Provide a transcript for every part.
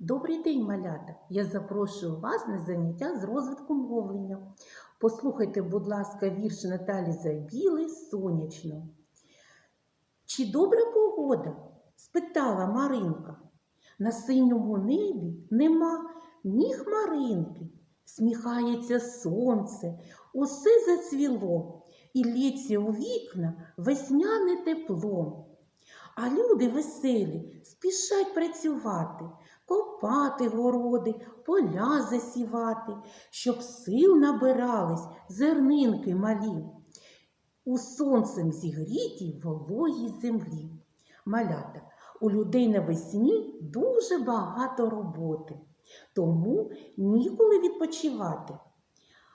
Добрий день, малята! Я запрошую вас на заняття з розвитку мовлення. Послухайте, будь ласка, вірш Наталі Забіли сонячно. Чи добра погода? спитала Маринка. На синьому небі нема ні хмаринки. Сміхається сонце, усе зацвіло, і лється у вікна весняне тепло. А люди веселі спішать працювати, копати городи, поля засівати, щоб сил набирались зернинки малі. У сонцем зігрітій вологій землі. Малята, у людей навесні дуже багато роботи, тому ніколи відпочивати.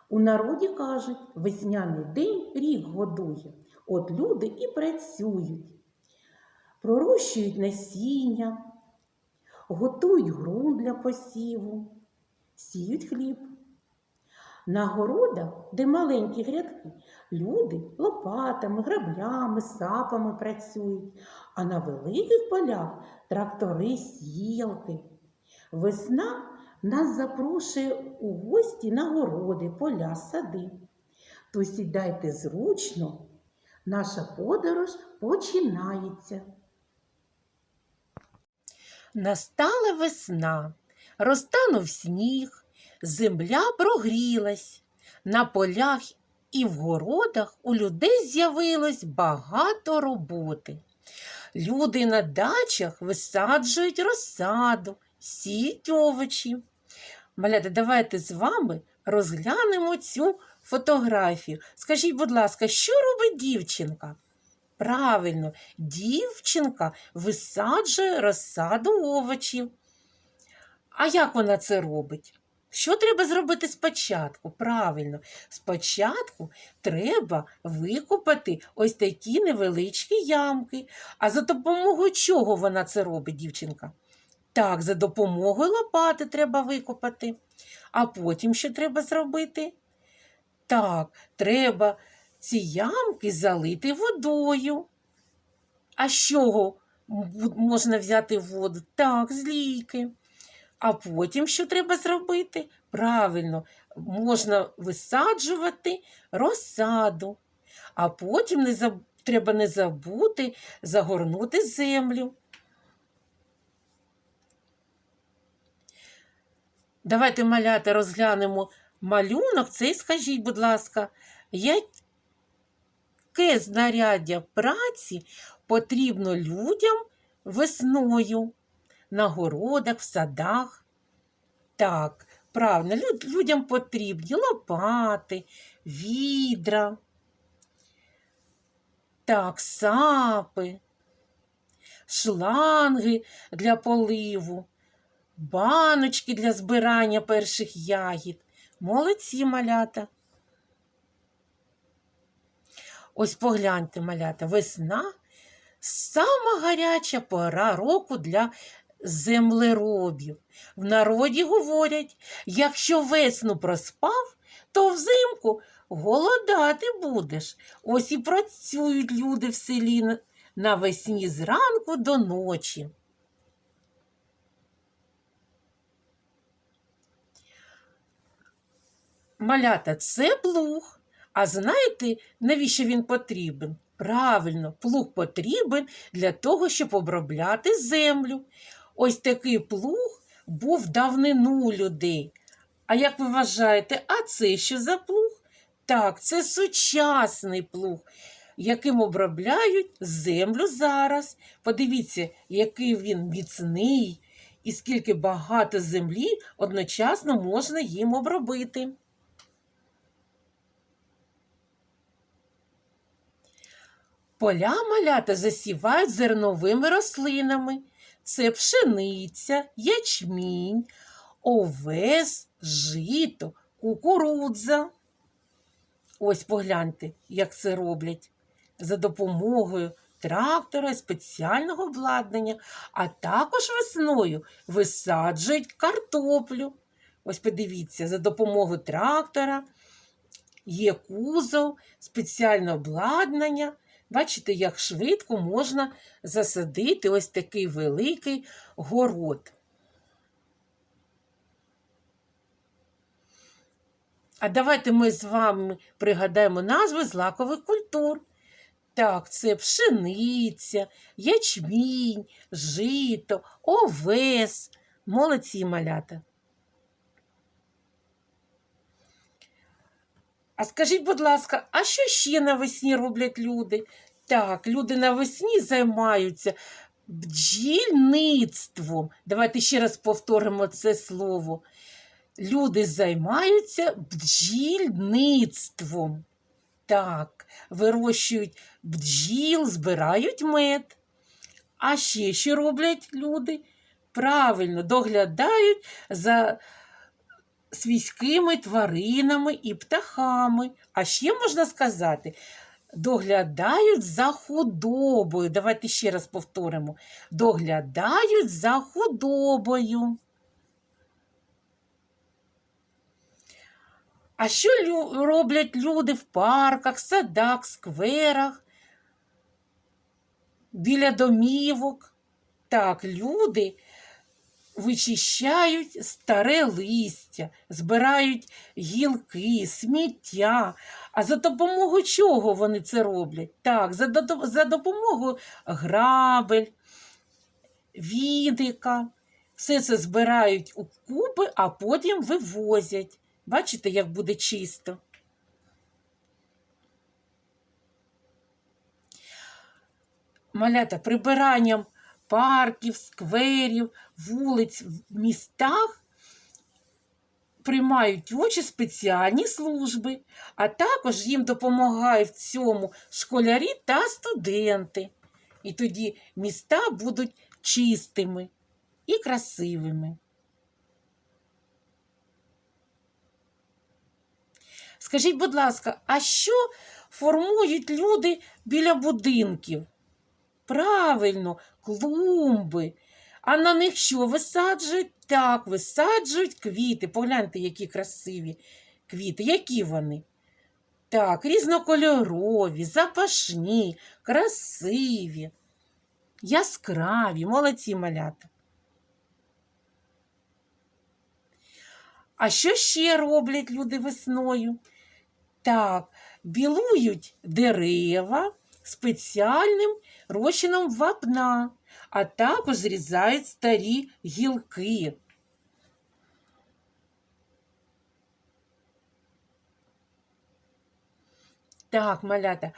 У народі кажуть, весняний день рік годує, от люди і працюють пророщують насіння, готують ґрунт для посіву, сіють хліб. На городах, де маленькі грядки, люди лопатами, граблями, сапами працюють, а на великих полях трактори сіялки. Весна нас запрошує у гості на городи, поля, сади. То сідайте зручно, наша подорож починається. Настала весна, розтанув сніг, земля прогрілась. На полях і в городах у людей з'явилось багато роботи. Люди на дачах висаджують розсаду, сіють овочі. Малята, давайте з вами розглянемо цю фотографію. Скажіть, будь ласка, що робить дівчинка? Правильно, дівчинка висаджує розсаду овочів. А як вона це робить? Що треба зробити спочатку? Правильно, спочатку треба викопати ось такі невеличкі ямки. А за допомогою чого вона це робить, дівчинка? Так, за допомогою лопати треба викопати. А потім що треба зробити? Так, треба ці ямки залити водою. А з чого можна взяти воду? Так, з лійки. А потім що треба зробити? Правильно, можна висаджувати розсаду. А потім не заб... треба не забути загорнути землю. Давайте малята розглянемо малюнок цей, скажіть, будь ласка, яке знаряддя праці потрібно людям весною на городах, в садах? Так, правильно, люд- людям потрібні лопати, відра, так, сапи, шланги для поливу, баночки для збирання перших ягід. Молодці малята. Ось погляньте, малята, весна сама гаряча пора року для землеробів. В народі говорять, якщо весну проспав, то взимку голодати будеш. Ось і працюють люди в селі на- навесні зранку до ночі. Малята, це плуг. А знаєте, навіщо він потрібен? Правильно, плуг потрібен для того, щоб обробляти землю. Ось такий плуг був давнину людей. А як ви вважаєте, а це що за плуг? Так, це сучасний плуг, яким обробляють землю зараз. Подивіться, який він міцний і скільки багато землі одночасно можна їм обробити. Поля малята засівають зерновими рослинами. Це пшениця, ячмінь, овес, жито, кукурудза. Ось погляньте, як це роблять за допомогою трактора і спеціального обладнання, а також весною висаджують картоплю. Ось подивіться, за допомогою трактора є кузов, спеціальне обладнання. Бачите, як швидко можна засадити ось такий великий город. А давайте ми з вами пригадаємо назви злакових культур. Так, це пшениця, ячмінь, жито, овес, молодці малята. А скажіть, будь ласка, а що ще навесні роблять люди? Так, люди навесні займаються бджільництвом. Давайте ще раз повторимо це слово. Люди займаються бджільництвом. Так, вирощують бджіл, збирають мед. А ще що роблять люди? Правильно, доглядають за свійськими тваринами і птахами. А ще можна сказати, доглядають за худобою. Давайте ще раз повторимо. Доглядають за худобою. А що роблять люди в парках, садах, скверах, біля домівок? Так, люди вичищають старе листя, збирають гілки, сміття. А за допомогою чого вони це роблять? Так, за, допомогою грабель, відика. Все це збирають у купи, а потім вивозять. Бачите, як буде чисто. Малята прибиранням парків, скверів, вулиць в містах приймають очі спеціальні служби, а також їм допомагають в цьому школярі та студенти. І тоді міста будуть чистими і красивими. Скажіть, будь ласка, а що формують люди біля будинків? Правильно, клумби. А на них що висаджують? Так, висаджують квіти. Погляньте, які красиві квіти. Які вони? Так, різнокольорові, запашні, красиві, яскраві, молодці малята. А що ще роблять люди весною? Так, білують дерева спеціальним розчином вапна, а також зрізають старі гілки. Так, малята,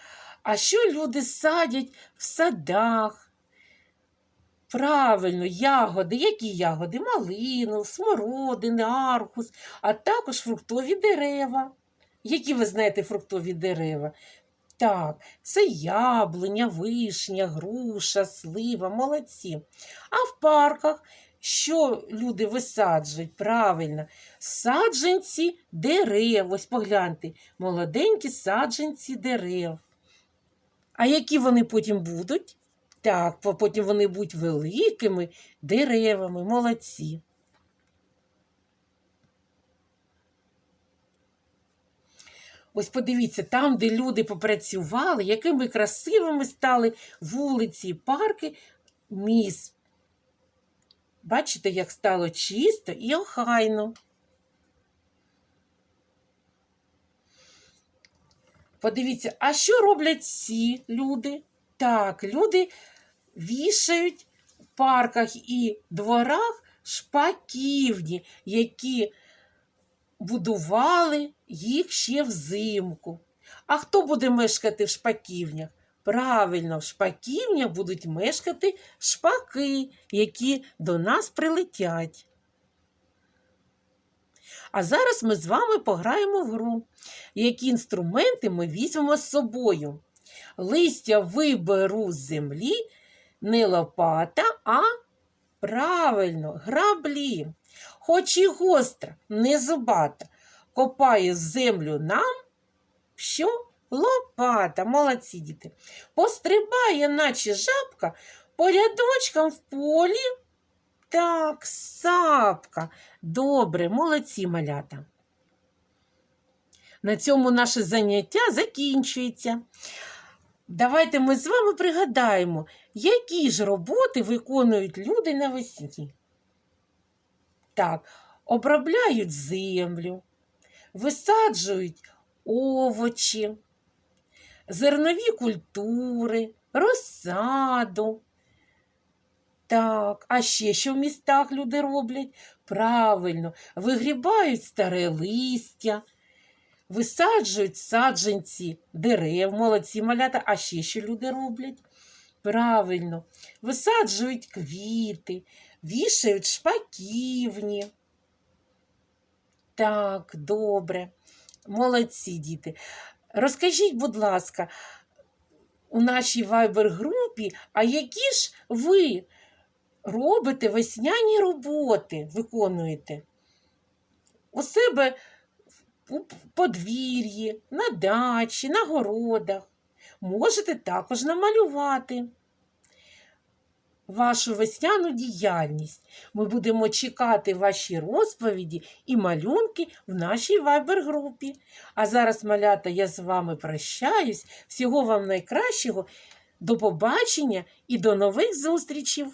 а що люди садять в садах? Правильно, ягоди. Які ягоди? Малину, смородини, архус, а також фруктові дерева. Які ви знаєте фруктові дерева? Так, це яблуня, вишня, груша, слива, молодці. А в парках що люди висаджують? Правильно, саджанці дерев. Ось погляньте, молоденькі саджанці дерев. А які вони потім будуть? Так, потім вони будуть великими деревами, молодці. Ось подивіться, там, де люди попрацювали, якими красивими стали вулиці і парки міст. Бачите, як стало чисто і охайно. Подивіться, а що роблять ці люди? Так, люди вішають в парках і дворах шпаківні, які будували їх ще взимку. А хто буде мешкати в шпаківнях? Правильно, в шпаківнях будуть мешкати шпаки, які до нас прилетять. А зараз ми з вами пограємо в гру, які інструменти ми візьмемо з собою. Листя виберу з землі не лопата, а правильно, граблі. Хоч і гостра, не зубата, копає землю нам, що лопата, молодці діти. Пострибає, наче жабка, по рядочкам в полі. Так, сапка. Добре, молодці малята. На цьому наше заняття закінчується. Давайте ми з вами пригадаємо, які ж роботи виконують люди навесні. Так, обробляють землю, висаджують овочі, зернові культури, розсаду. Так, а ще що в містах люди роблять? Правильно, вигрібають старе листя, висаджують саджанці дерев, молодці малята, а ще що люди роблять? Правильно, висаджують квіти, вішають шпаківні. Так, добре. Молодці діти. Розкажіть, будь ласка, у нашій вайбер-групі, а які ж ви робите весняні роботи, виконуєте? У себе у подвір'ї, на дачі, на городах. Можете також намалювати вашу весняну діяльність. Ми будемо чекати ваші розповіді і малюнки в нашій вайбер-групі. А зараз, малята, я з вами прощаюсь. Всього вам найкращого. До побачення і до нових зустрічей!